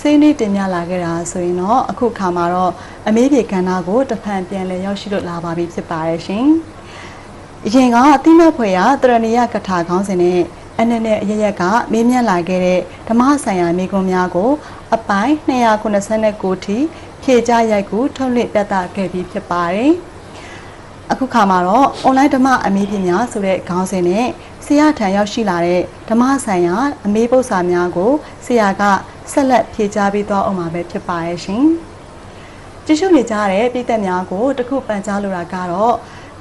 စိနေတင်ပြလာခဲ့တာဆိုရင်တော့အခုခါမှာတော့အမေးပြေကဏ္ဍကိုတဖန်ပြန်လည်ရောက်ရှိလို့လာပါပြီဖြစ်ပါရဲ့ရှင်။အရင်ကအတိမတ်ဖွယ်ရတရဏီယကထာခေါင်းစဉ်နဲ့အနက်နဲ့အရရက်ကမေးမြန်းလာခဲ့တဲ့ဓမ္မဆိုင်ရာမိကွန်များကို အပိုင်း289ထိဖြည့်ကြရိုက်ကူထုတ်လွှင့်ပြသခဲ့ပြီးဖြစ်ပါတယ်။အခုခါမှာတော့ online ဓမ္မအမေးပြများဆိုတဲ့ခေါင်းစဉ်နဲ့ ဆရာထံရောက်ရှိလာတဲ့ဓမ္မဆိုင်ရာအမေးပု္ပ္ပစာများကိုဆရာကဆက်လက်ဖြေကြားပေးသွားအောင်မှာပဲဖြစ်ပါရဲ့ရှင်။ကြည့်ရှုနေကြတဲ့ပြည်သက်များကိုတခုပန်ကြားလိုတာကတော့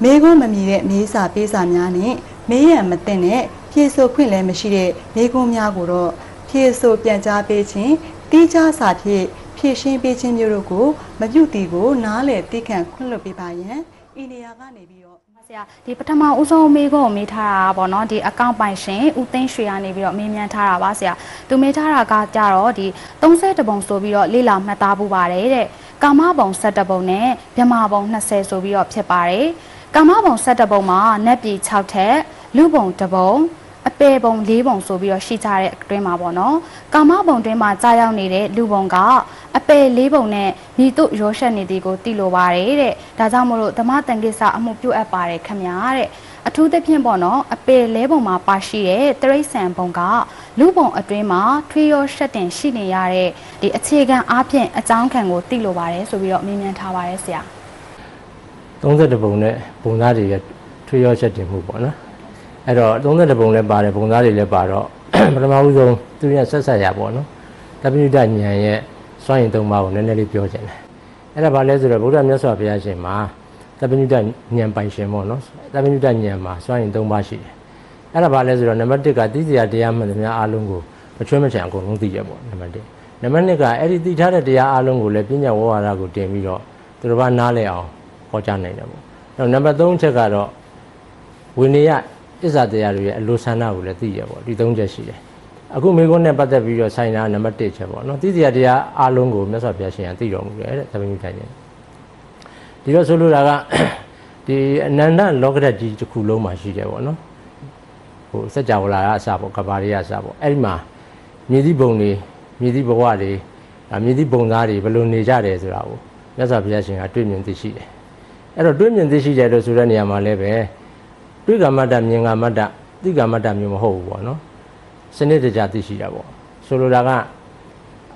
မေးခွန်းမမြည်တဲ့မေးစာပေးစာများနဲ့မေးရန်မသိတဲ့ဖြေဆိုခွင့်လည်းမရှိတဲ့မေးခွန်းများကိုတော့ဖြေဆိုပြန်ကြားပေးခြင်းတိကျစာဖြင့်ဖြည့်ရှင်းပေးခြင်းမျိုးတို့ကိုမပြုတ်တီကိုနားလည်သိခံခွင့်လွှတ်ပေးပါရန် ဤနေရာကနေပြီးတော့ဆရာဒီပထမဦးဆုံးမေးခွန်းကိုမေးထားတာပေါ့နော်ဒီအကောင့်ပိုင်ရှင်ဦးသိန်းရွှေကနေပြီးတော့မေးမြန်းထားတာပါဆရာသူမေးထားတာကကြတော့ဒီ30ပုံဆိုပြီးတော့လေ့လာမှတ်သားပူပါတယ်တဲ့ကာမဘုံ17ပုံနဲ့မြမဘုံ20ဆိုပြီးတော့ဖြစ်ပါတယ်ကာမဘုံ17ပုံမှာနက်ပြည်6ထက်လူဘုံ1ပုံအ ပေပုံ၄ပုံဆိုပြီးတော့ရှိကြတဲ့အတွင်းမှာပေါ့နော်ကာမဘုံတွင်းမှာကြာရောက်နေတဲ့လူဘုံကအပေ၄ပုံနဲ့ညီတို့ရောရှက်နေသည်ကိုသိလိုပါတယ်တဲ့ဒါကြောင့်မို့လို့ဓမ္မတန်ကိစ္စအမှုပြုအပ်ပါတယ်ခမညာတဲ့အထူးသဖြင့်ပေါ့နော်အပေလဲပုံမှာပါရှိတဲ့တရိษံဘုံကလူဘုံအတွင်းမှာထွေးရောရှက်တင်ရှိနေရတဲ့ဒီအခြေခံအားဖြင့်အကြောင်းခံကိုသိလိုပါတယ်ဆိုပြီးတော့မြင်မြန်ထားပါတယ်ဆရာ32ပုံနဲ့ပုံသားတွေရဲ့ထွေရောချက်တင်မှုပေါ့နော် အဲ့တော့32ပုံလည်းပါတယ်ပုံသားတွေလည်းပါတော့ပထမဦးဆုံးသူရဲ့ဆက်ဆက်ရပေါ့နော်တပိဋကဉာဏ်ရဲ့စွန့်ရင်သုံးပါးကိုနည်းနည်းလေးပြောချင်တယ်အဲ့ဒါဘာလဲဆိုတော့ဗုဒ္ဓမြတ်စွာဘုရားရှင်မှာတပိဋကဉာဏ်ပိုင်ရှင်ပေါ့နော်တပိဋကဉာဏ်မှာစွန့်ရင်သုံးပါးရှိတယ်အဲ့ဒါဘာလဲဆိုတော့နံပါတ်1ကသိစရာတရားမှန်သမျှအားလုံးကိုမချွဲမချံအကုန်လုံးသိရပေါ့နံပါတ်1နံပါတ်2ကအဲ့ဒီသိထားတဲ့တရားအားလုံးကိုလည်းပညာဝဝါဒကိုတင်ပြီးတော့သူတို့ဘာနားလည်အောင်ဟောကြားနိုင်တယ်ပေါ့အဲ့တော့နံပါတ်3ချက်ကတော့ဝိနည်း အစ္ဆာတရားတွေရဲ့အလိုဆန္ဒကိုလည်းသိရပေါ့ဒီ၃ချက်ရှိတယ်အခုမိကုန်းနဲ့ပတ်သက်ပြီးတော့ဆိုင်တာနံပါတ်1ချက်ပေါ့နော်သိစရာတရားအားလုံးကိုမြတ်စွာဘုရားရှင်ကသိတော်မူတယ်တဲ့သမီးထိုင်နေဒီတော့ဆိုလိုတာကဒီအနန္တလောကဓာတ်ကြီးတစ်ခုလုံးမှာရှိတယ်ပေါ့နော်ဟိုစัจ java လာကအစပေါ့ကဘာတွေကအစပေါ့အဲ့ဒီမှာမြေသီးဘုံတွေမြေသီးဘဝတွေဒါမြေသီးဘုံသားတွေဘယ်လိုနေကြတယ်ဆိုတာကိုမြတ်စွာဘုရားရှင်ကတွေ့မြင်သိရှိတယ်အဲ့တော့တွေ့မြင်သိရှိတယ်လို့ဆိုတဲ့နေရာမှာလည်းပဲ တွေ့ကမ္မတ္တမြင်ကမ္မတ္တသိကမ္မတ္တမျိုးမဟုတ်ဘူးပေါ့နော်စနစ်တကျသိရှိတာပေါ့ဆိုလိုတာက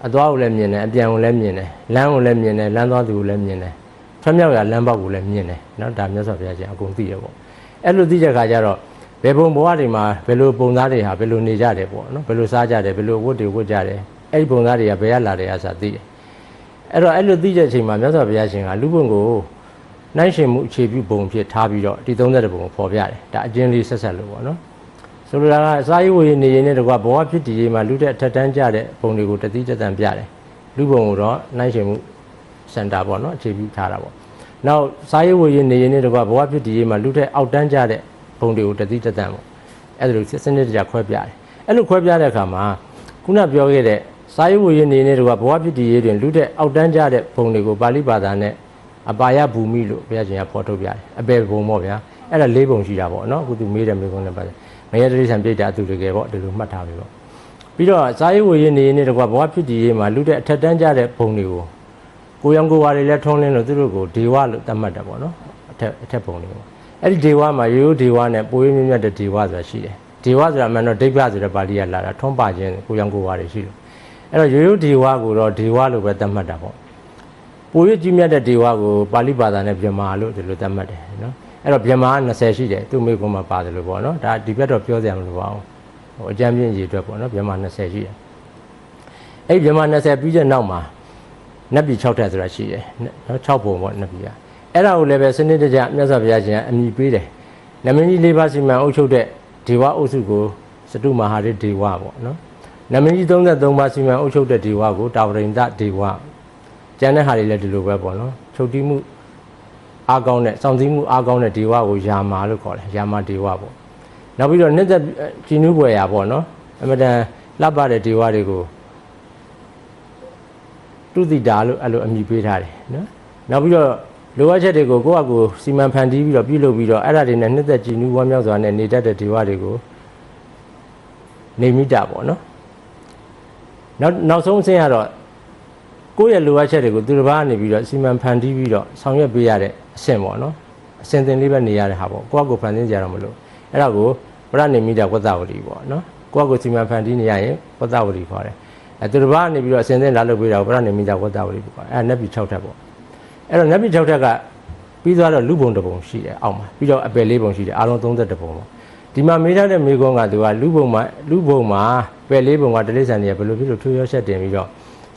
အသွားကိုလည်းမြင်တယ်အပြန်ကိုလည်းမြင်တယ်လမ်းကိုလည်းမြင်တယ်လမ်းသွားသူကိုလည်းမြင်တယ်ထွံ့မြောက်ရလမ်းပေါက်ကိုလည်းမြင်တယ်နော်ဒါမြတ်စွာဘုရားရှင်အကုန်သိရပေါ့အဲ့လိုသိတဲ့ခါကျတော့ဘယ်ဘုံဘဝတွေမှာဘယ်လိုပုံသားတွေဟာဘယ်လိုနေကြတယ်ပေါ့နော်ဘယ်လိုစားကြတယ်ဘယ်လိုဝတ်တွေဝတ်ကြတယ်အဲ့ဒီပုံသားတွေကဘယ်ရလာတယ်အစားသိတယ်အဲ့တော့အဲ့လိုသိတဲ့အချိန်မှာမြတ်စွာဘုရားရှင်ကလူဘုံကို နိုင်ရှင်မှုအခြေပြုပုံဖြစ်ထားပြီးတော့ဒီ30ပုံကိုဖော်ပြတယ်ဒါအကျဉ်းလေးဆက်ဆက်လို့ပေါ့နော်ဆိုလိုတာကအစာရေးဝေနေရင်နဲ့တကွာဘဝဖြစ်တည်ရေးမှာလူတဲ့အထက်တန်းကြတဲ့ပုံတွေကိုတတိတတန်ပြတယ်လူဘုံကိုတော့နိုင်ရှင်မှုစင်တာပေါ့နော်အခြေပြုထားတာပေါ့နောက်စာရေးဝေရေးနေရင်နဲ့တကွာဘဝဖြစ်တည်ရေးမှာလူတဲ့အောက်တန်းကြတဲ့ပုံတွေကိုတတိတတန်ပေါ့အဲ့ဒါလိုစနစ်တကျခွဲပြတယ်အဲ့လိုခွဲပြတဲ့အခါမှာခုနပြောခဲ့တဲ့စာရေးဝေရေးနေရင်တကွာဘဝဖြစ်တည်ရေးတွင်လူတဲ့အောက်တန်းကြတဲ့ပုံတွေကိုပါဠိဘာသာနဲ့ အပါယဘူမိလို့ဘုရားရှင်ကဖော်ထုတ်ပြတယ်အပေဘုံပေါ့ဗျာအဲ့ဒါ၄ဘုံရှိတာပေါ့နော်အခုသူမေးတယ်မေးခွန်းနဲ့ပါတယ်မယတရိษံပြိတ္တာအတူတကယ်ပေါ့ဒီလိုမှတ်ထားပြီပေါ့ပြီးတော့ဇာယဝေရနေနေတကွာဘဝဖြစ်တည်ရေးမှာလူတဲ့အထက်တန်းကြတဲ့ဘုံတွေကိုကိုရောင်ကိုဝါတွေလည်းထုံးလင်းလို့သူတို့ကိုဒေဝလို့သတ်မှတ်တယ်ပေါ့နော်အထက်အထက်ဘုံတွေပေါ့အဲ့ဒီဒေဝမှာရိုးရိုးဒေဝနဲ့ပိုးရင်းမြတ်မြတ်တဲ့ဒေဝဆိုတာရှိတယ်ဒေဝဆိုတာမှန်တော့ဒိဗ္ဗဆိုတဲ့ပါဠိကလာတာထုံးပါခြင်းကိုရောင်ကိုဝါတွေရှိလို့အဲ့တော့ရိုးရိုးဒေဝကိုတော့ဒေဝလို့ပဲသတ်မှတ်တာပေါ့ ပိုရကြီးမြတ်တဲ့ဒေဝကိုပါဠိဘာသာနဲ့ပြမာလို့ဒီလိုသတ်မှတ်တယ်နော်အဲ့တော့မြန်မာ20ရှိတယ်သူ့မိကုံးမှာပါတယ်လို့ပေါ့နော်ဒါဒီဘက်တော့ပြောစရာမလိုပါဘူးဟိုအကြမ်းပြင်းရေအတွက်ပေါ့နော်မြန်မာ20ရှိတယ်အဲ့ဒီမြန်မာ20ပြီးတဲ့နောက်မှာနတ်ပြည်6ထပ်ဆိုတာရှိတယ်နော်6ပုံပေါ့နတ်ပြည်ကအဲ့ဒါကိုလည်းပဲစနစ်တကျမြတ်စွာဘုရားရှင်ကအမိပေးတယ်နမင်းကြီး၄ပါးစီမံအုပ်ချုပ်တဲ့ဒေဝအုပ်စုကိုစတုမဟာရဒေဝပေါ့နော်နမင်းကြီး33ပါးစီမံအုပ်ချုပ်တဲ့ဒေဝကိုတာဝရိန္ဒဒေဝ ကျန်တဲ့ဟာတွေလည်းဒီလိုပဲပေါ့နော်ချုပ်တီးမှုအားကောင်းတဲ့စောင့်စည်းမှုအားကောင်းတဲ့ဒေဝကိုယာမာလို့ခေါ်တယ်ယာမာဒေဝပေါ့နောက်ပြီးတော့နှစ်သက်ကြည်နူးပွေရာပေါ့နော်အမတန်လှပတဲ့ဒေဝတွေကိုတုတိတာလို့အဲ့လိုအမည်ပေးထားတယ်နော်နောက်ပြီးတော့လိုအပ်ချက်တွေကိုကိုယ့်အကူစီမံဖန်တီးပြီးတော့ပြုလုပ်ပြီးတော့အဲ့ဒါတွေနဲ့နှစ်သက်ကြည်နူးဝမ်းမြောက်စွာနဲ့နေတတ်တဲ့ဒေဝတွေကိုနေမိတာပေါ့နော်နောက်နောက်ဆုံးအဆင့်ကတော့ ကိုယ့်ရဲ့လိုအပ်ချက်တွေကိုသူတစ်ပါးကနေပြီးတော့စီမံဖန်တီးပြီးတော့ဆောင်ရွက်ပေးရတဲ့အဆင့်ပေါ့နော်အဆင့်သင်လေးပဲနေရတဲ့ဟာပေါ့ကိုယ့်အကိုဖန်တီးကြရတော့မလို့အဲ့ဒါကိုဗရနေမိတာဝတ္တဝတိပေါ့နော်ကိုယ့်အကိုစီမံဖန်တီးနေရရင်ဝတ္တဝတိခေါ်တယ်အဲသူတစ်ပါးကနေပြီးတော့အဆင့်သင်လာလုပ်ပေးတာကိုဗရနေမိတာဝတ္တဝတိပေါ့အဲ့ဒါနက်ပြီ6ထပ်ပေါ့အဲ့တော့နက်ပြီ6ထပ်ကပြီးသွားတော့လူပုံတစ်ပုံရှိတယ်အောက်မှာပြီးတော့အပယ်လေးပုံရှိတယ်အားလုံး31ပုံပေါ့ဒီမှာမေးထားတဲ့မေးခွန်းကသူကလူပုံမှာလူပုံမှာပယ်လေးပုံကတိရစ္ဆာန်တွေကဘယ်လိုဖြစ်လို့ထွေးရောဆက်တင်ပြီးတော့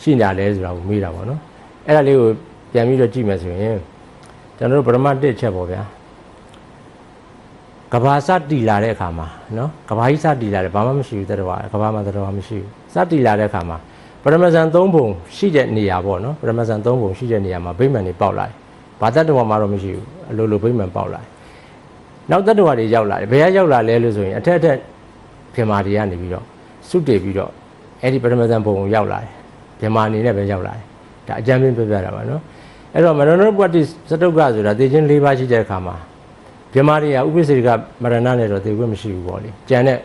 ရှိနေတာလဲဆိုတာကိုမေးတာပေါ့နော်အဲ့ဒါလေးကိုပြန်ပြီးတော့ကြည့်မယ်ဆိုရင်ကျွန်တော်တို့ပရမတ်တစ်ချက်ပေါ့ဗျာကဘာစတီလာတဲ့အခါမှာနော်ကဘာကြီးစတီလာတယ်ဘာမှမရှိဘူးတတော်ကဘာမှတတော်မရှိဘူးစတီလာတဲ့အခါမှာပရမဇန်၃ပုံရှိတဲ့နေရာပေါ့နော်ပရမဇန်၃ပုံရှိတဲ့နေရာမှာဗိမာန်တွေပေါက်လာတယ်ဘာတတော်မှတော့မရှိဘူးအလိုလိုဗိမာန်ပေါက်လာတယ်နောက်တတော်တွေရောက်လာတယ်ဘယ်ကရောက်လာလဲလို့ဆိုရင်အထက်အထက်ပြင်မာတွေကနေပြီးတော့စုတည်ပြီးတော့အဲ့ဒီပရမဇန်ပုံကိုရောက်လာတယ် မြန်မာအနေနဲ့ပဲရောက်လာတယ်ဒါအကြမ်းဖျင်းပြပြတာပါနော်အဲ့တော့မရဏပတ္တိစတုကဆိုတာသိချင်း၄ပါးရှိတဲ့အခါမှာမြန်မာတွေကဥပ္ပစေကမရဏနဲ့တော့သိခွင့်မရှိဘူးပေါ့လေကျန်တဲ့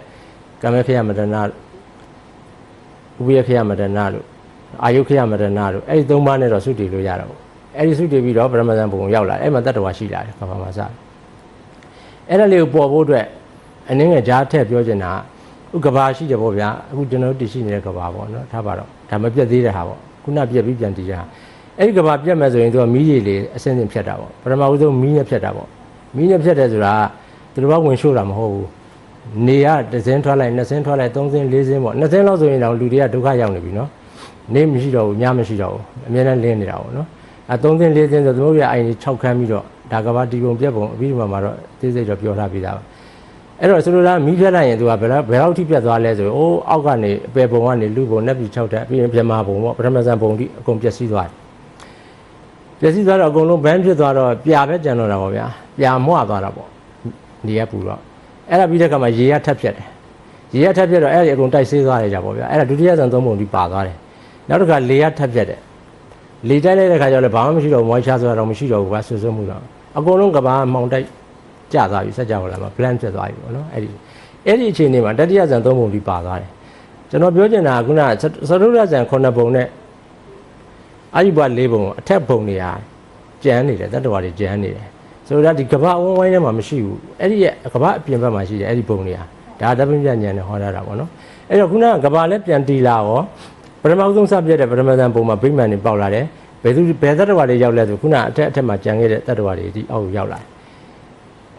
ကမ္မခေယမရဏဥပ္ပယခေယမရဏလို့အာယုခေယမရဏလို့အဲ့ဒီ၃ပါးနဲ့တော့သုတည်လို့ရတာပေါ့အဲ့ဒီသုတည်ပြီးတော့ပရမဇန်ဘုံရောက်လာတယ်အဲ့မှာတတ္တဝါရှိလာတယ်ကမ္ဘာမှာစအဲ့ဒါလေးကိုပေါ်ဖို့အတွက်အနည်းငယ်ကြားထည့်ပြောချင်တာဥ ကဘာရှိတယ်ပေါ့ဗျာအခုကျွန်တော်တို့တည်ရှိနေတဲ့ကဘာပေါ့နော်ထားပါတော့ဒါမပြတ်သေးတဲ့ဟာပေါ့ခုနပြတ်ပြီးပြန်တည်ရအဲ့ဒီကဘာပြတ်မဲ့ဆိုရင်သူကမီးရည်လေးအစင်းစင်ဖြတ်တာပေါ့ပထမဦးဆုံးမီးနဲ့ဖြတ်တာပေါ့မီးနဲ့ဖြတ်တယ်ဆိုတာသူတို့ကဝင်ရှို့တာမဟုတ်ဘူးနေရတစ်စင်းထွက်လိုက်နှစ်စင်းထွက်လိုက်သုံးစင်းလေးစင်းပေါ့နှစ်စင်းလောက်ဆိုရင်တော့လူတွေကဒုက္ခရောက်နေပြီနော်နေမရှိတော့ဘူးညမရှိတော့ဘူးအများနဲ့လင်းနေတာပေါ့နော်အဲသုံးစင်းလေးစင်းဆိုသူတို့ရဲ့အိုင်ကြီး6ခန်းပြီးတော့ဒါကဘာတီပုံပြက်ပုံအပြီးဒီမှာတော့သိစိတ်တော့ပြောထားပြီးသားပါ အဲ့တော့ဆိုလိုတာမီးပြတ်လိုက်ရင်သူကဘယ်တော့ဘယ်တော့ထိပြတ်သွားလဲဆိုရင်အိုးအောက်ကနေအပယ်ပုံကနေလူပုံနဲ့ပြီး6တက်ပြီးရင်ပြမပုံပေါ့ပထမဇန်ပုံဒီအကုန်ပျက်စီးသွားတယ်ပျက်စီးသွားတော့အကုန်လုံးဘန်းဖြစ်သွားတော့ပြာပဲကြံတော့တာပေါ့ဗျာပြာမွသွားတာပေါ့နေရပူတော့အဲ့ဒါပြီးတဲ့အခါမှာရေရထက်ပြက်တယ်ရေရထက်ပြက်တော့အဲ့ဒီအကုန်တိုက်ဆေးသွားတယ်ကြပေါ့ဗျာအဲ့ဒါဒုတိယဇန်သုံးပုံဒီပါသွားတယ်နောက်တစ်ခါလေရထက်ပြက်တယ်လေတိုက်လိုက်တဲ့ခါကျတော့လည်းဘာမှမရှိတော့မွိုင်းချဆိုတာတော့မရှိတော့ဘူးဗျာဆွဆွမှုတော့အကုန်လုံးကဘာမှောင်တိုက် ကျသွားပြီစက်ကြောလာမှာ plan ဖြစ်သွားပြီပေါ့နော်အဲ့ဒီအဲ့ဒီအခြေအနေမှာတတိယဇန်သုံးပုံဒီပါသွားတယ်ကျွန်တော်ပြောချင်တာကခုနသရုရဇန်9ပုံနဲ့အာယုဘ၄ပုံအထက်ပုံတွေဟာကျန်နေတယ်တတ္တဝါတွေကျန်နေတယ်ဆိုတော့ဒီကဘာအဝန်းဝိုင်းထဲမှာမရှိဘူးအဲ့ဒီရဲ့ကဘာအပြင်ဘက်မှာရှိတယ်အဲ့ဒီပုံတွေဟာဒါတပင်းပြညံနဲ့ဟောထားတာပေါ့နော်အဲ့တော့ခုနကကဘာလည်းပြန်တီလာရောပထမဆုံးစပြည့်တဲ့ပထမဇန်ပုံမှာဗိမာန်တွေပေါက်လာတယ်ဘယ်သူဘယ်တတ္တဝါတွေရောက်လဲဆိုခုနအထက်အထက်မှာကျန်ခဲ့တဲ့တတ္တဝါတွေဒီအောက်ကိုရောက်လာတယ်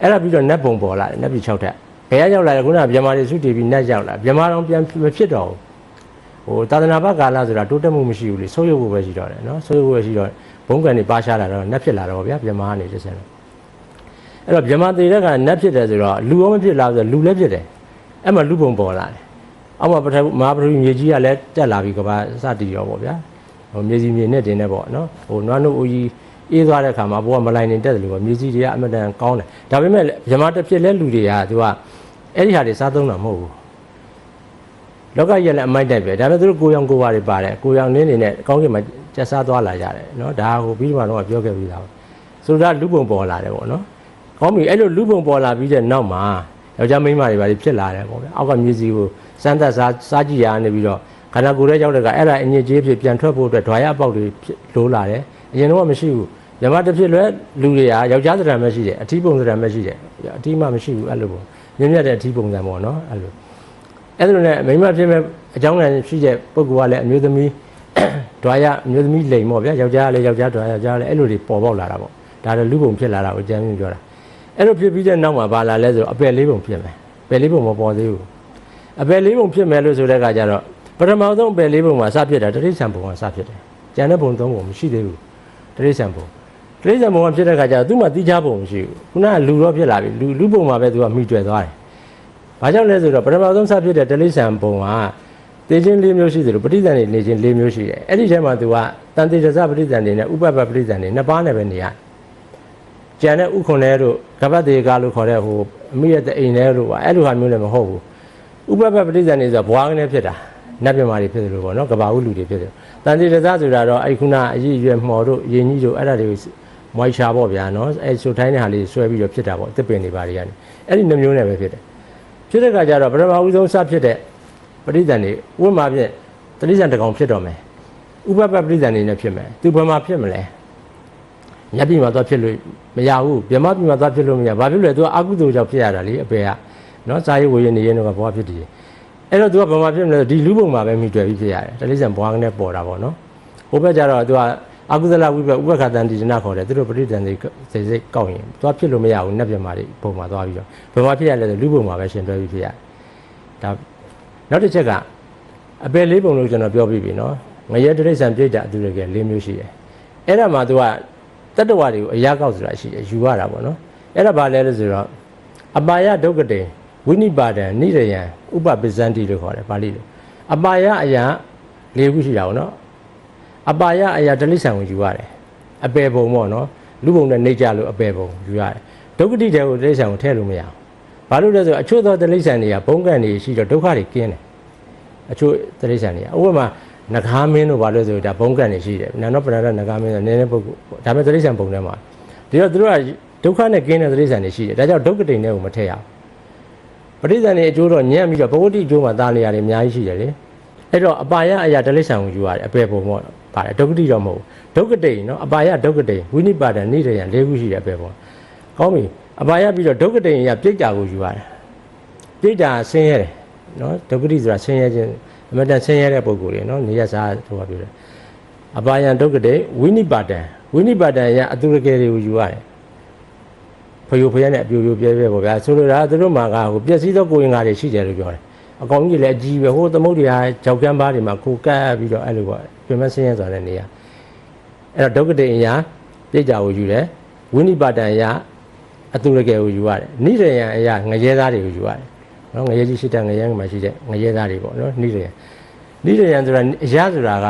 အဲ့ဒါပြီးတော့နတ်ပုံပေါ်လာတယ်နတ်ပြည်6ထက်ဘယ်ကရောက်လာလဲခုနကမြန်မာတွေစုတည်ပြီးနတ်ရောက်လာမြန်မာတော်ပြန်မဖြစ်တော့ဘူးဟိုသာသနာ့ဘကာလဆိုတာတိုးတက်မှုမရှိဘူးလေဆိုးရုပ်ဖို့ပဲရှိတော့တယ်နော်ဆိုးရုပ်ဖို့ပဲရှိတော့ဘုံကံတွေပါရှားလာတော့နတ်ဖြစ်လာတော့ဗျာမြန်မာကနေတစ်ဆင့်အဲ့တော့မြန်မာတည်တဲ့ကနတ်ဖြစ်တယ်ဆိုတော့လူရောမဖြစ်လားဆိုတော့လူလည်းဖြစ်တယ်အဲ့မှာလူပုံပေါ်လာတယ်အောက်မှာပထမဟာပထဝီမြေကြီးကလည်းတက်လာပြီးကဘာစတည်ရောပေါ့ဗျာဟိုမြေကြီးမြေနဲ့တင်နေပေါ့နော်ဟိုနွားနို့အိုကြီး အေးသွားတဲ့ခါမှာဘိုးကမလိုင်းနေတက်တယ်လို့ပဲမြေကြီးတွေကအမတန်ကောင်းတယ်ဒါပေမဲ့မြမတစ်ဖြစ်လဲလူတွေကသူကအဲ့ဒီဟာတွေစားသုံးတာမဟုတ်ဘူးလောကကြီးလည်းအမိုက်တိုက်ပဲဒါပေမဲ့သူတို့ကိုရောင်ကိုဝါတွေပါတယ်ကိုရောင်နင်းနေနဲ့ကောင်းကင်မှာကျက်စားသွားလာကြတယ်နော်ဒါကိုပြီးမှတော့ပြောခဲ့ပြီးသားပါဆိုတော့လူပုံပေါ်လာတယ်ပေါ့နော်ကောင်းပြီအဲ့လိုလူပုံပေါ်လာပြီးတဲ့နောက်မှာယောက်ျားမိန်းမတွေပါဖြစ်လာတယ်ပေါ့ဗျာအောက်ကမြေကြီးကိုစမ်းသက်စားစားကြည့်ရနေပြီးတော့ခန္ဓာကိုယ်ရဲ့ရောက်တဲ့ကအဲ့ဒါအညစ်အကြေးဖြစ်ပြန်ထွက်ဖို့အတွက်ဓာရအပေါက်တွေလိုးလာတယ်အရင်တော့မရှိဘူး ညမတစ်ဖြစ်လွဲလူတွေကယောက်ျားသဏ္ဍာန်ပဲရှိတယ်အထီးပုံသဏ္ဍာန်ပဲရှိတယ်အထီးမှမရှိဘူးအဲ့လိုပုံမြင့်မြတ်တဲ့အထီးပုံစံပေါ့နော်အဲ့လိုအဲ့လိုနဲ့မိမဖြစ်မဲ့အကြောင်းလည်းရှိတဲ့ပုဂ္ဂိုလ်ကလည်းအမျိုးသမီးဓာရအမျိုးသမီးလိမ်ပေါ့ဗျာယောက်ျားကလည်းယောက်ျားဓာရယောက်ျားလည်းအဲ့လိုတွေပေါ်ပေါက်လာတာပေါ့ဒါလည်းလူပုံဖြစ်လာတာကိုအကြမ်းမြင်ပြောတာအဲ့လိုဖြစ်ပြီးတဲ့နောက်မှာဘာလာလဲဆိုတော့အပယ်လေးပုံဖြစ်မယ်ပယ်လေးပုံမပေါ်သေးဘူးအပယ်လေးပုံဖြစ်မယ်လို့ဆိုတဲ့အခါကျတော့ပထမဆုံးအပယ်လေးပုံမှာစဖြစ်တာတတိဆံပုံကစဖြစ်တယ်ကျန်တဲ့ပုံသုံးပုံမရှိသေးဘူးတတိဆံပုံ တတိဆံပုံကဖြစ်တဲ့အခါကျတော့သူ့မှာတိကျပုံမရှိဘူးခုနကလူတော့ဖြစ်လာပြီလူလူပုံမှာပဲသူကမိတွေ့သွားတယ်ဘာကြောင့်လဲဆိုတော့ပထမဆုံးစဖြစ်တဲ့တတိဆံပုံကတေခြင်း၄မျိုးရှိတယ်လို့ပဋိသန္ဓေနေခြင်း၄မျိုးရှိတယ်အဲ့ဒီထဲမှာသူကတန်တေဇဇပဋိသန္ဓေနဲ့ဥပပပဋိသန္ဓေနှစ်ပါးနဲ့ပဲနေရတယ်ကြံတဲ့ဥခွန်တဲ့တို့ကပတ်တေကာလို့ခေါ်တဲ့ဟိုအမိရဲ့တအိမ်တဲ့တို့ပါအဲ့လိုဟာမျိုးလည်းမဟုတ်ဘူးဥပပပဋိဇန်နေဆိုဘွားကနေဖြစ်တာနတ်ပြမာတွေဖြစ်တယ်လို့ပေါ့နော်ကဘာဦးလူတွေဖြစ်တယ်တန်တိရသဆိုတာတော့အဲ့ခုနအရေးရွယ်မှော်တို့ရင်ကြီးတို့အဲ့ဒါတွေကို မွိုက်ရှာပေါ့ဗျာနော်အဲ့ဆိုတိုင်းတဲ့ဟာလေးဆွဲပြီးတော့ဖြစ်တာပေါ့တစ်ပင်တွေပါတွေကနေအဲ့ဒီနှမျိုးနဲ့ပဲဖြစ်တယ်ဖြစ်တဲ့ခါကျတော့ပထမဦးဆုံးစဖြစ်တဲ့ပဋိဇန်နေဥပမာဖြင့်တတိဇန်တကောင်ဖြစ်တော့မယ်ဥပပပဋိဇန်နေနဲ့ဖြစ်မယ်သူဘယ်မှာဖြစ်မလဲညက်ပြီမှာသွားဖြစ်လို့မရဘူးဗြဟ္မပြီမှာသွားဖြစ်လို့မရဘာဖြစ်လဲသူကအကုသိုလ်ကြောင့်ဖြစ်ရတာလေအပေကနော်စာရေးဝေရနေရင်တော့ဘဝဖြစ်တည်အဲ့တော့သူကဘာမှဖြစ်မလဲဒီလူပုံမှာပဲမိတွေ့ပြီးဖြစ်ရတယ်တလိษံဘွားကနေပေါ်တာပေါ့နော်ဟိုဘက်ကျတော့သူက အကုသလဝိပ္ပဥပ္ပခါတန်တိဒနာခေါ်တယ်သူတို့ပရိဒန်တွေစိတ်စိတ်ကောက်ရင်သွားဖြစ်လို့မရဘူးနတ်ပြမာတွေပုံမှာသွားပြီးတော့ဘယ်မှာဖြစ်ရလဲဆိုလူပုံမှာပဲရှင်တွဲပြီးဖြစ်ရတယ်ဒါနောက်တစ်ချက်ကအပယ်လေးပုံလို့ကျွန်တော်ပြောပြီးပြီနော်ငရဲတရိษံပြိတ္တာအတူတကယ်၄မျိုးရှိတယ်အဲ့ဒါမှသူကတတ္တဝါတွေကိုအရာကောက်ဆိုတာရှိတယ်ယူရတာပေါ့နော်အဲ့ဒါဘာလဲလို့ဆိုတော့အပါယဒုက္ကတေဝိနိပါဒံနိရယံဥပပစ္စန္တိလို့ခေါ်တယ်ပါဠိလိုအပါယအရာ၄ခုရှိတာပေါ့နော် အပါယအရာဒလိဆံကိုယူရတယ်အပေပုံပေါ့နော်လူပုံနဲ့နေကြလို့အပေပုံယူရတယ်ဒုက္ခတိတဲ့ကိုဒလိဆံကိုထည့်လို့မရဘူးဘာလို့လဲဆိုတော့အချို့သောဒလိဆံတွေကဘုံကံတွေရှိတော့ဒုက္ခတွေကင်းတယ်အချို့ဒလိဆံတွေကဥပမာနဂါမင်းတို့ဘာလို့ဆိုတော့ဒါဘုံကံတွေရှိတယ်နန္ဒောပဏ္ဍနဂါမင်းဆိုနည်းနည်းပုဂ္ဂိုလ်ဒါပေမဲ့ဒလိဆံပုံထဲမှာဒီတော့သူတို့ကဒုက္ခနဲ့ကင်းတဲ့ဒလိဆံတွေရှိတယ်ဒါကြောင့်ဒုက္ခတိန်တွေကိုမထည့်ရဘူးပရိသန်တွေအကျိုးတော့ညံ့ပြီးတော့ဘဝတိအကျိုးမှာတာနေရတယ်အများကြီးရှိတယ်လေအဲ့တော့အပါယအရာဒလိဆံကိုယူရတယ်အပေပုံပေါ့နော် ပါတယ်ဒုက္ကတိတော့မဟုတ်ဘူးဒုက္ကတိနော်အပါယဒုက္ကတိဝိနိပါဒနိရယံ၄ခုရှိတယ်အပေပုံကောင်းပြီအပါယပြီးတော့ဒုက္ကတိအရာပြိတ္တာကိုယူရတယ်ပြိတ္တာဆင်းရဲတယ်နော်ဒုက္ကတိဆိုတာဆင်းရဲခြင်းအမတန်ဆင်းရဲတဲ့ပုံကိုယ်တွေနော်နေရစားဟိုပါပြောတယ်အပါယဒုက္ကတိဝိနိပါဒံဝိနိပါဒံအရာအတုရကေတွေကိုယူရတယ်ဖယိုဖယနဲ့အပြိုပြိုပြဲပြဲပေါ့ဗျာဆိုလိုတာသူတို့မှာကဟိုပျက်စီးသောကိုယ်ရင်္ကာတွေရှိတယ်လို့ပြောတယ်အကောင်ကြီးလည်းအကြီးပဲဟိုသမုတ်တရားကြောက်ကမ်းပါးတွေမှာကိုကပ်ပြီးတော့အဲ့လိုပေါ့ ပြင်မဆင်းရဲဆိုတာလည်းနေရအဲ့တော့ဒုက္ကတိအရာပြိတ္တာကိုယူတယ်ဝိနိပါဒံအရာအတုရကေကိုယူရတယ်နိရယံအရာငရဲသားတွေကိုယူရတယ်နော်ငရဲကြီးရှိတဲ့ငရဲမှာရှိတဲ့ငရဲသားတွေပေါ့နော်နိရယံနိရယံဆိုတာအရာဆိုတာက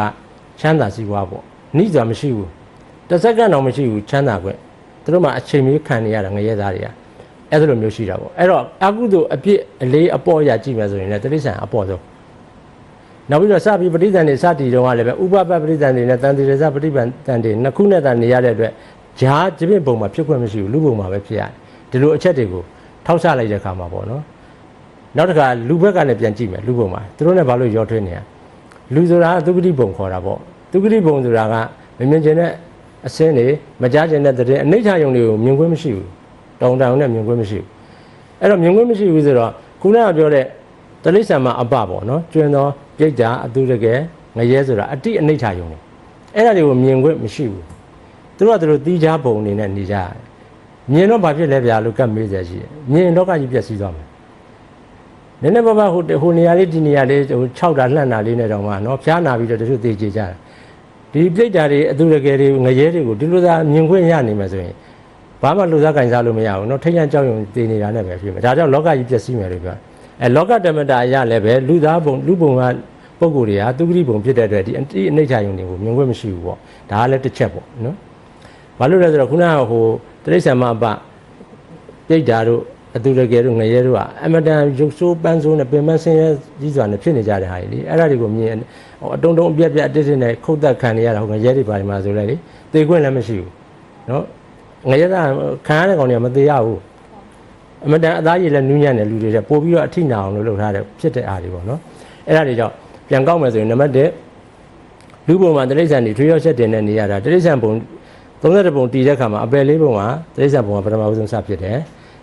ချမ်းသာစီးပွားပေါ့နိဆိုတာမရှိဘူးတစ်စက္ကန့်တော့မရှိဘူးချမ်းသာခွင့်သူတို့မှအချိန်မီခံနေရတာငရဲသားတွေကအဲ့လိုမျိုးရှိတာပေါ့အဲ့တော့အကုသိုလ်အပြစ်အလေးအပေါ်ရကြည့်မယ်ဆိုရင်လည်းတိရစ္ဆာန်အပေါ်ဆုံး နောက်ပြီးတော့စပြီးပဋိသန္ဓေစတီတုံးကလည်းပဲဥပပပဋိသန္ဓေနဲ့တန်တိရဇပဋိပန်တန်တေနှစ်ခုနဲ့တန်နေရတဲ့အတွက်ဂျားကျင့်ပုံမှာဖြစ်ခွင့်မရှိဘူးလူပုံမှာပဲဖြစ်ရတယ်ဒီလိုအချက်တွေကိုထောက်ဆလိုက်တဲ့အခါမှာပေါ့နော်နောက်တစ်ခါလူဘက်ကလည်းပြန်ကြည့်မယ်လူပုံမှာသူတို့နဲ့ဘာလို့ရောထွေးနေရလူဆိုတာကသုဂတိပုံခေါ်တာပေါ့သုဂတိပုံဆိုတာကမမြင်ကျင်တဲ့အစင်းတွေမကြားကျင်တဲ့တဲ့အနိဋ္ဌာယုံတွေကိုမြင်ခွင့်မရှိဘူးတောင်တောင်နဲ့မြင်ခွင့်မရှိဘူးအဲ့တော့မြင်ခွင့်မရှိဘူးဆိုတော့ခုနကပြောတဲ့တလိษံမှာအပပေါ့နော်ကျွန်းသော ပြိတ္တာအတုတကယ်ငရဲဆိုတာအတိအနိဋ္ဌာယုံတွေအဲ့ဒါတွေကိုမြင်ခွင့်မရှိဘူးသူတို့ကသူတို့တီးခြားပုံအနေနဲ့နေကြရတယ်မြင်တော့ဘာဖြစ်လဲဗျာလို့ကတ်မေးကြရှိတယ်မြင်တော့ကကြီးပြက်စီးသွားမယ်နည်းနည်းပါးပါးဟိုဟိုနေရာလေးဒီနေရာလေးဟို6တာလှန့်တာလေးနဲ့တောင်မှเนาะဖျားနာပြီးတော့တချို့သေချေကြတယ်ဒီပြိတ္တာတွေအတုတကယ်တွေငရဲတွေကိုဒီလိုသာမြင်ခွင့်ရနေမှာဆိုရင်ဘာမှလူစားကင်စားလို့မရဘူးเนาะထိတ်ရကြောက်ရွံသေနေတာနဲ့ပဲဖြစ်မယ်ဒါကြောင့်လောကကြီးပြက်စီးမယ်လို့ပြော အဲလောကဓမ္မတာအရလည်းပဲလူသားပုံလူပုံကပုံကိုယ်တွေဟာသူဂတိပုံဖြစ်တဲ့အတွက်ဒီအတိအနိဋ္ဌာယုံတွေကိုမြင်ခွင့်မရှိဘူးပေါ့ဒါကလည်းတစ်ချက်ပေါ့နော်ဘာလို့လဲဆိုတော့ခုနကဟိုတရိစ္ဆာန်မအပပြိတ္တာတို့အတူတကယ်တို့ငရဲတို့ကအမတန်ရုပ်ဆိုးပန်းဆိုးနဲ့ပင်မဆင်းရဲကြီးစွာနဲ့ဖြစ်နေကြတဲ့ဟာကြီးလေအဲ့ဒါတွေကိုမြင်ဟိုအတုံတုံအပြက်ပြက်အတစ်တစ်နဲ့ခုတ်သက်ခံနေရတာဟိုငရဲတွေပါနေမှာဆိုလဲလေသေခွင့်လည်းမရှိဘူးနော်ငရဲကခံရတဲ့ကောင်တွေကမသေးရဘူး အမတန်အသားရည်လည်းနူးညံ့တယ်လူတွေတဲ့ပို့ပြီးတော့အထိနာအောင်လို့လုပ်ထားတယ်ဖြစ်တဲ့အားတွေပေါ့နော်အဲ့ဒါတွေကြောင့်ပြန်ကောက်မယ်ဆိုရင်နံပါတ်1လူပုံမှာတိရစ္ဆာန်တွေထွေးရောက်ချက်တင်နေနေရတာတိရစ္ဆာန်ပုံ32ပုံတည်တဲ့ခါမှာအပယ်လေးပုံမှာတိရစ္ဆာန်ပုံကပထမဦးဆုံးစဖြစ်တယ်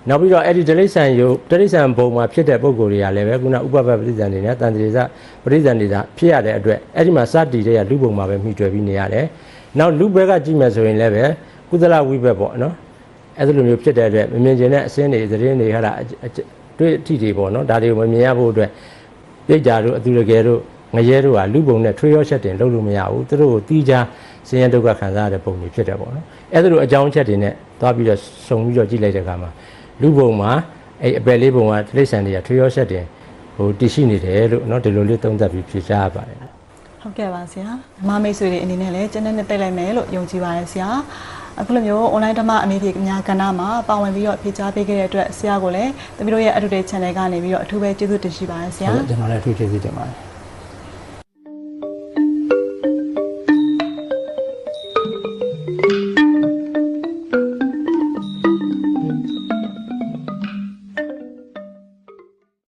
နောက်ပြီးတော့အဲ့ဒီတိရစ္ဆာန်ယုတ်တိရစ္ဆာန်ပုံမှာဖြစ်တဲ့ပုံကိုယ်တွေကလည်းပဲခုနဥပပပပရိစ္ဆာန်တွေနဲ့တန်တိရဇပရိစ္ဆာန်တွေကဖြစ်ရတဲ့အတွက်အဲ့ဒီမှာစတည်တဲ့လူပုံမှာပဲမှီတွယ်ပြီးနေရတယ်နောက်လူဘက်ကကြည့်မယ်ဆိုရင်လည်းပဲကုသလဝိဘက်ပေါ့နော် အဲ့လိုမျိုးဖြစ်တဲ့အတွက်မမြင်ကျင်တဲ့အစင်းတွေသတင်းတွေဟာလားတွေ့အထိတွေပေါ့နော်ဒါတွေကိုမမြင်ရဖို့အတွက်ပြိတ္တာတို့အသူရကယ်တို့ငရဲတို့ကလူပုံနဲ့ထွေးရောချက်တင်လုပ်လို့မရဘူးသူတို့ကိုတီးခြားဆင်းရဲဒုက္ခခံစားရတဲ့ပုံတွေဖြစ်တယ်ပေါ့နော်အဲ့ဒါလိုအကြောင်းချက်တွေနဲ့သွားပြီးတော့စုံပြီးတော့ကြည့်လိုက်တဲ့အခါမှာလူပုံမှာအဲ့အပယ်လေးပုံကတိရစ္ဆာန်တွေကထွေးရောချက်တင်ဟိုတည်ရှိနေတယ်လို့เนาะဒီလိုလေးသုံးသပ်ပြီးဖြေရှားရပါတယ် ဟုတ်ကဲ့ပါဆရာမမိတ်ဆွေတွေအနေနဲ့လည်းကျန်းတဲ့နဲ့တိတ်လိုက်မယ်လို့ယုံကြည်ပါတယ်ဆရာ အခုလိုမျိုး online ဓမ္မအမေဖြေများကဏ္ဍမှာပါဝင်ပြီးတော့ဖြေကြားပေးခဲ့တဲ့အတွက်ဆရာကိုလည်းတမီးတို့ရဲ့ Educate Channel ကနေပြီးတော့အထူးပဲကျေးဇူးတင်ရှိပါတယ်ဆရာဟုတ်ကဲ့ကျွန်တော်လည်းအထူးကျေးဇူးတင်ပါတယ်